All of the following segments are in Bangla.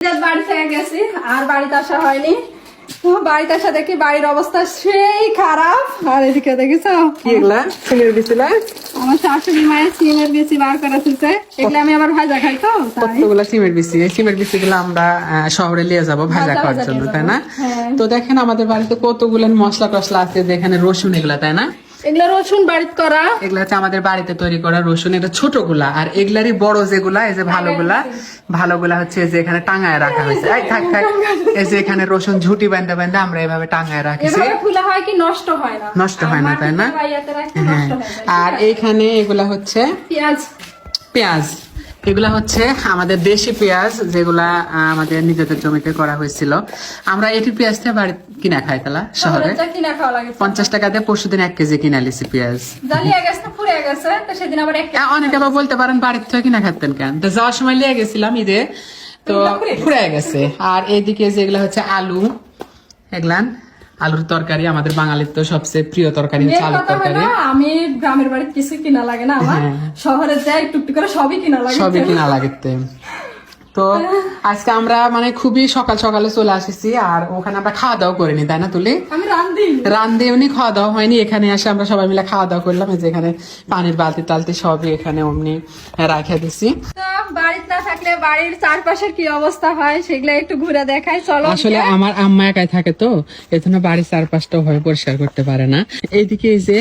ঈদের বাড়ি থেকে গেছি আর বাড়িতে আসা হয়নি। বাড়িতে আসা দেখি বাড়ির অবস্থা সেই খারাপ। আর এদিকে দেখিস এগুলা? সিমের বিচিলা আমার শাশুড়ি মায়ের সিমের বেশি বার করে তুলছে এগুলো আমি আবার ভাজা খাই তো তাই। কতগুলা সিমের বিচি? এই সিমের বিচি গুলো আমরা শহরে নিয়ে যাব ভাজা ভাজা খাওয়ার জন্য তাই না? হ্যাঁ। তো দেখেন আমাদের বাড়িতে কতগুলো মশলা টসলা আছে যেখানে রসুন এগুলা তাই না? এগুলো রসুন বাড়িতে করা। এগুলা হচ্ছে আমাদের বাড়িতে তৈরি করা রসুন এটা ছোটগুলা আর এগুলারই বড় যেগুলা এই যে ভালোগুলা ভালোগুলা হচ্ছে যে এখানে টাঙায় রাখা হয়েছে। এই থাক থাক এই যে এখানে রসুন ঝুটি বান্ধা বান্ধা আমরা এভাবে টাঙায় রাখছি। খোলা হয় কি নষ্ট হয় না? নষ্ট হয় না, তাই না? হ্যাঁ। আর এইখানে এগুলা হচ্ছে পেঁয়াজ। পেঁয়াজ। এগুলা হচ্ছে আমাদের দেশি পেঁয়াজ যেগুলা আমাদের নিজেদের জমিতে করা হয়েছিল। আমরা এটি পেঁয়াজটা বাড়ি কিনা খাই তালা শহরে। পঞ্চাশ টাকা দিয়ে পরশু দিন এক কেজি কিনা লিছি পেঁয়াজ। অনেকে আবার বলতে পারেন বাড়ির থেকে কিনা খাতেন কেন? তো যাওয়ার সময় লিয়ে গেছিলাম ঈদে তো ফুরে গেছে। আর এইদিকে যেগুলা হচ্ছে আলু এগুলান। আলুর তরকারি আমাদের বাঙালির তো সবচেয়ে প্রিয় তরকারি হচ্ছে আলুর তরকারি। আমি গ্রামের বাড়িতে কিছু কিনা লাগে না আমার। হ্যাঁ। শহরে যাই টুকটুক করে সবই কিনা লাগে। সবই কিনা লাগতে তো আজকে আমরা মানে খুবই সকাল সকালে চলে আসেছি আর ওখানে আমরা খাওয়া দাওয়া করিনি তাই না তুলি? রান্ধি রান্দে এমনি খাওয়া দাওয়া হয়নি। এখানে এসে আমরা সবাই মিলে খাওয়া দাওয়া করলাম। এই যে এখানে পানির বালতি টালতি সবই এখানে অমনি রাখে দিছি। বাড়িতে না থাকলে বাড়ির চারপাশের কি অবস্থা হয় সেগুলো একটু ঘুরে দেখাই। চলো আসলে আমার আম্মা একাই থাকে তো এই জন্য বাড়ির চারপাশটাও ভাবে পরিষ্কার করতে পারে না। এইদিকে এই যে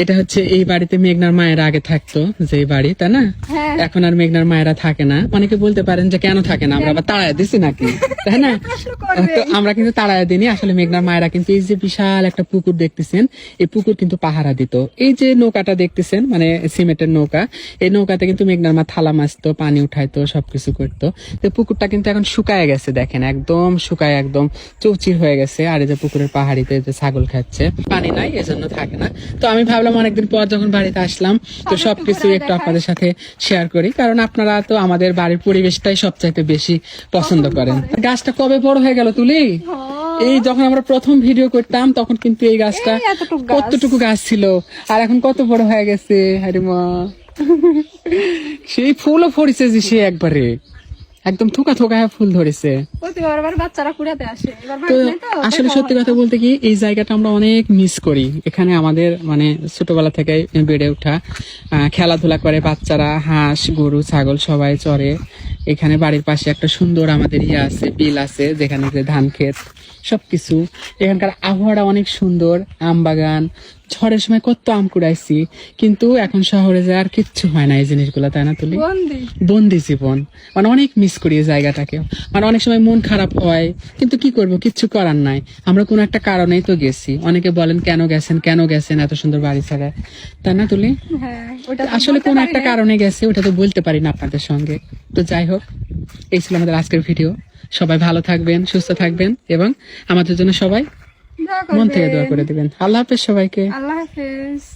এটা হচ্ছে এই বাড়িতে মেঘনার মায়েরা আগে থাকতো যে বাড়ি তাই না? হ্যাঁ। এখন আর মেঘনার মায়েরা থাকে না। অনেকে বলতে পারেন যে কেন থাকে না? আমরা আবার তাড়ায় দিছি নাকি? তাই না? তো আমরা কিন্তু তাড়ায় দিনি আসলে মেঘনার মায়েরা কিন্তু এই যে বিশাল একটা পুকুর দেখতেছেন এই পুকুর কিন্তু পাহারা দিত। এই যে নৌকাটা দেখতেছেন মানে সিমেন্টের নৌকা এই নৌকাতে কিন্তু মেঘনার মা থালা মাছতো পানি উঠাইতো সবকিছু করতো। তো পুকুরটা কিন্তু এখন শুকায় গেছে দেখেন একদম শুকায় একদম চৌচির হয়ে গেছে। আর এই যে পুকুরের পাহাড়িতে যে ছাগল খাচ্ছে। পানি নাই এজন্য থাকে না। তো আমি ভাবলাম অনেকদিন পর যখন বাড়িতে আসলাম তো সবকিছু একটু আপনাদের সাথে শেয়ার করি। কারণ আপনারা তো আমাদের বাড়ির পরিবেশটাই সবচাইতে বেশি পছন্দ করেন। গাছটা কবে বড় হয়ে গেল তুলি? এই যখন আমরা প্রথম ভিডিও করতাম তখন কিন্তু এই গাছটা। কতটুকু গাছ ছিল? আর এখন কত বড় হয়ে গেছে? হারিমা মা। সেই ফুলও ফরিছে যে সে একবারে। একদম থোকা থোকা ফুল ধরেছে। আসলে সত্যি কথা বলতে কি এই জায়গাটা আমরা অনেক মিস করি। এখানে আমাদের মানে ছোটবেলা থেকে বেড়ে ওঠা খেলাধুলা করে বাচ্চারা হাঁস গরু ছাগল সবাই চড়ে। এখানে বাড়ির পাশে একটা সুন্দর আমাদের ইয়ে আছে বিল আছে যেখানে যে ধান ক্ষেত সবকিছু। এখানকার আবহাওয়াটা অনেক সুন্দর আম বাগান ঝড়ের সময় কত আম কুড়াইছি কিন্তু এখন শহরে যায় আর কিচ্ছু হয় না এই জিনিসগুলো তাই না তুলি? বন্দি। জীবন। মানে অনেক মিস করি এই জায়গাটাকে। মানে অনেক সময় মন খারাপ হয় কিন্তু কি করব কিচ্ছু করার নাই। আমরা কোনো একটা কারণেই তো গেছি। অনেকে বলেন কেন গেছেন কেন গেছেন এত সুন্দর বাড়ি ছাড়া? তাই না তুলি? হ্যাঁ আসলে কোন একটা কারণে গেছে ওটা তো বলতে পারি না আপনাদের সঙ্গে। তো যাই হোক এই ছিল আমাদের আজকের ভিডিও। সবাই ভালো থাকবেন সুস্থ থাকবেন এবং আমাদের জন্য সবাই মন থেকে দোয়া করে দিবেন। আল্লাহ হাফেজ সবাইকে। আল্লাহ হাফেজ।